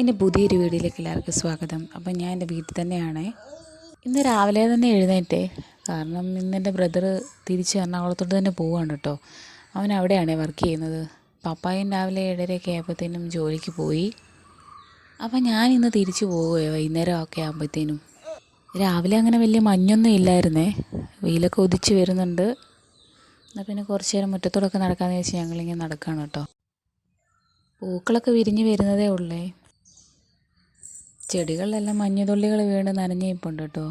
എന്റെ പുതിയൊരു വീഡിയോയിലേക്ക് എല്ലാവർക്കും സ്വാഗതം. അപ്പം ഞാൻ എന്റെ വീട്ടിൽ തന്നെയാണ്. ഇന്ന് രാവിലെ തന്നെ എഴുന്നേറ്റേ. കാരണം ഇന്ന് എന്റെ ബ്രദർ തിരിച്ച് എറണാകുളത്തോട്ട് തന്നെ പോവാണ് കേട്ടോ. അവൻ അവിടെയാണ് വർക്ക് ചെയ്യുന്നത്. പപ്പായും രാവിലെ ഏഴരയൊക്കെ ആയപ്പോഴത്തേനും ജോലിക്ക് പോയി. അപ്പം ഞാൻ ഇന്ന് തിരിച്ചു പോവുകയോ വൈകുന്നേരം ഒക്കെ ആകുമ്പോഴത്തേനും രാവിലെ അങ്ങനെ വലിയ മഞ്ഞൊന്നും ഇല്ലായിരുന്നേ. വെയിലൊക്കെ ഉദിച്ച് വരുന്നുണ്ട്. എന്നാൽ പിന്നെ കുറച്ച് നേരം മുറ്റത്തോടൊക്കെ നടക്കാമെന്ന് വെച്ച് ഞങ്ങളിങ്ങനെ നടക്കുകയാണ് കേട്ടോ. പൂക്കളൊക്കെ വിരിഞ്ഞ് വരുന്നതേ ഉള്ളേ. ചെടികളിലെല്ലാം മഞ്ഞുതുള്ളികൾ വീണ് നനഞ്ഞിപ്പുണ്ട് കേട്ടോ.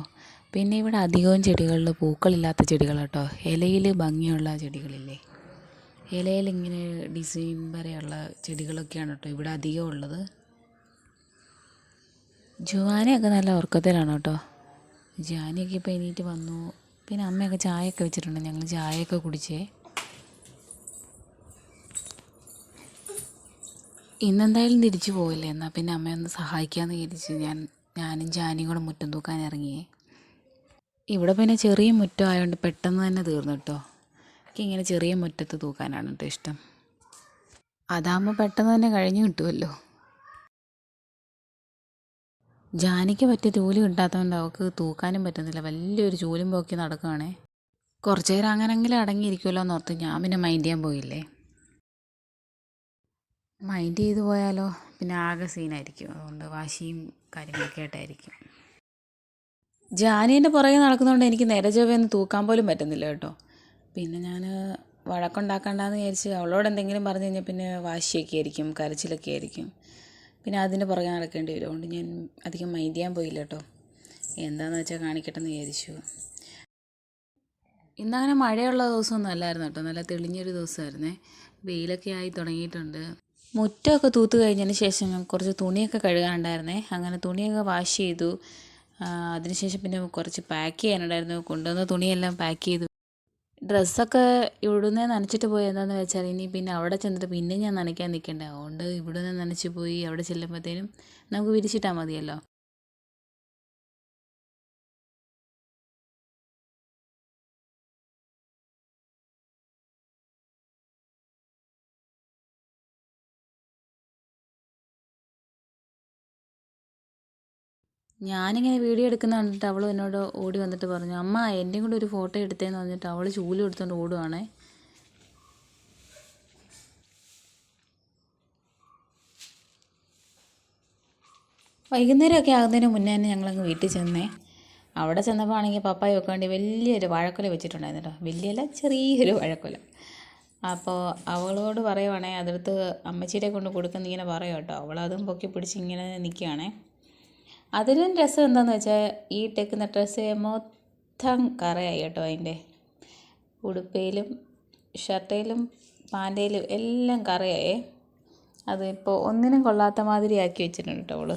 പിന്നെ ഇവിടെ അധികവും ചെടികളിൽ പൂക്കളില്ലാത്ത ചെടികൾ കേട്ടോ. ഇലയിൽ ഭംഗിയുള്ള ചെടികളില്ലേ? ഇലയിൽ ഇങ്ങനെ ഡിസൈൻ വരെയുള്ള ചെടികളൊക്കെയാണ് കേട്ടോ ഇവിടെ അധികം ഉള്ളത്. ജുവാനയൊക്കെ നല്ല ഉറക്കത്തിലാണ് കേട്ടോ. ജാനിയൊക്കെ ഇപ്പോൾ എണീറ്റ് വന്നു. പിന്നെ അമ്മയൊക്കെ ചായയൊക്കെ വെച്ചിട്ടുണ്ട്. ഞങ്ങൾ ചായയൊക്കെ കുടിച്ചേ. ഇന്നെന്തായാലും തിരിച്ചു പോവില്ലേ? എന്നാൽ പിന്നെ അമ്മയൊന്ന് സഹായിക്കാമെന്ന് വിചാരിച്ച് ഞാൻ ഞാനും ജാനിയും കൂടെ മുറ്റം തൂക്കാൻ ഇറങ്ങിയേ. ഇവിടെ പിന്നെ ചെറിയ മുറ്റം ആയതുകൊണ്ട് പെട്ടെന്ന് തന്നെ തീർന്നു കേട്ടോ എനിക്ക് ഇങ്ങനെ ചെറിയ മുറ്റത്ത് തൂക്കാനാണ് കേട്ടോ ഇഷ്ടം. അതാകുമ്പോൾ പെട്ടെന്ന് തന്നെ കഴിഞ്ഞു കിട്ടുമല്ലോ ജാനിക്ക് പറ്റിയ ജോലി കിട്ടാത്തതുകൊണ്ട് അവൾക്ക് തൂക്കാനും പറ്റുന്നില്ല. വലിയൊരു ജോലിയും പോക്കി നടക്കുകയാണേ കുറച്ച് നേരം അങ്ങനെങ്കിലും അടങ്ങിയിരിക്കുമല്ലോ എന്ന് ഓർത്ത് ഞാൻ പിന്നെ മൈൻഡ് ചെയ്യാൻ പോയില്ലേ? മൈൻഡ് ചെയ്തു പോയാലോ? പിന്നെ ആകെ സീനായിരിക്കും. അതുകൊണ്ട് വാശിയും കാര്യങ്ങളൊക്കെ ആയിട്ടായിരിക്കും. ജാനീന്റെ പുറകെ നടക്കുന്നതുകൊണ്ട് എനിക്ക് നേരെ ചൊവ്വയൊന്നും തൂക്കാൻ പോലും പറ്റുന്നില്ല കേട്ടോ. പിന്നെ ഞാൻ വഴക്കുണ്ടാക്കണ്ടെന്ന് വിചാരിച്ച് അവളോട് എന്തെങ്കിലും പറഞ്ഞു കഴിഞ്ഞാൽ പിന്നെ വാശിയൊക്കെ ആയിരിക്കും കരച്ചിലൊക്കെ ആയിരിക്കും. പിന്നെ അതിന്റെ പുറകെ നടക്കേണ്ടി വരും. അതുകൊണ്ട് ഞാൻ അധികം മൈൻഡ് ചെയ്യാൻ പോയില്ല കേട്ടോ. എന്താണെന്ന് വെച്ചാൽ കാണിക്കട്ടെന്ന് വിചാരിച്ചു. ഇന്നങ്ങനെ മഴയുള്ള ദിവസമൊന്നും അല്ലായിരുന്നു കേട്ടോ. നല്ല തെളിഞ്ഞൊരു ദിവസമായിരുന്നേ. വെയിലൊക്കെ ആയി തുടങ്ങിയിട്ടുണ്ട്. മുറ്റമൊക്കെ തൂത്ത് കഴിഞ്ഞതിന് ശേഷം കുറച്ച് തുണിയൊക്കെ കഴുകാനുണ്ടായിരുന്നേ. അങ്ങനെ തുണിയൊക്കെ വാഷ് ചെയ്തു. അതിനുശേഷം പിന്നെ കുറച്ച് പാക്ക് ചെയ്യാനുണ്ടായിരുന്നു. കൊണ്ടുവന്ന തുണിയെല്ലാം പാക്ക് ചെയ്തു. ഡ്രസ്സൊക്കെ ഇവിടുന്ന് നനച്ചിട്ട് പോയി. എന്താണെന്ന് വെച്ചാൽ ഇനി പിന്നെ അവിടെ ചെന്നിട്ട് പിന്നെ ഞാൻ നനയ്ക്കാൻ നിൽക്കണ്ടേ. അതുകൊണ്ട് ഇവിടുന്ന് നനച്ച് പോയി. അവിടെ ചെല്ലുമ്പോഴത്തേനും നമുക്ക് വിരിച്ചിട്ടാൽ മതിയല്ലോ. ഞാനിങ്ങനെ വീഡിയോ എടുക്കുന്ന കണ്ടിട്ട് അവൾ എന്നോട് ഓടി വന്നിട്ട് പറഞ്ഞു അമ്മ എന്റെയും കൂടെ ഒരു ഫോട്ടോ എടുത്തേന്ന് പറഞ്ഞിട്ട് അവൾ ചൂൽ എടുത്തുകൊണ്ട് ഓടുവാണേ. വൈകുന്നേരമൊക്കെ ആകുന്നതിന് മുന്നേ തന്നെ ഞങ്ങളങ്ങ് വീട്ടിൽ ചെന്നേ. അവിടെ ചെന്നപ്പോൾ ആണെങ്കിൽ പപ്പായ വേണ്ടി വലിയൊരു വാഴക്കൊല വെച്ചിട്ടുണ്ടായിരുന്നു കേട്ടോ. വലിയല്ല ചെറിയൊരു വാഴക്കൊല. അപ്പോൾ അവളോട് പറയുവാണേ അതെടുത്ത് അമ്മച്ചീടെ കൊണ്ട് കൊടുക്കുന്ന ഇങ്ങനെ പറയും കേട്ടോ. അവളതും പൊക്കി പിടിച്ച് ഇങ്ങനെ നിൽക്കുകയാണേ. അതിലും രസം എന്താണെന്ന് വെച്ചാൽ ഈ ഇട്ടേക്കുന്ന ഡ്രസ്സ് മൊത്തം കറയായി കേട്ടോ അതിന്റെ. ഉടുപ്പയിലും ഷർട്ടയിലും പാന്റയിലും എല്ലാം കറയായേ. അതിപ്പോൾ ഒന്നിനും കൊള്ളാത്ത മാതിരി ആക്കി വെച്ചിട്ടുണ്ട് കേട്ടോ അവൾ.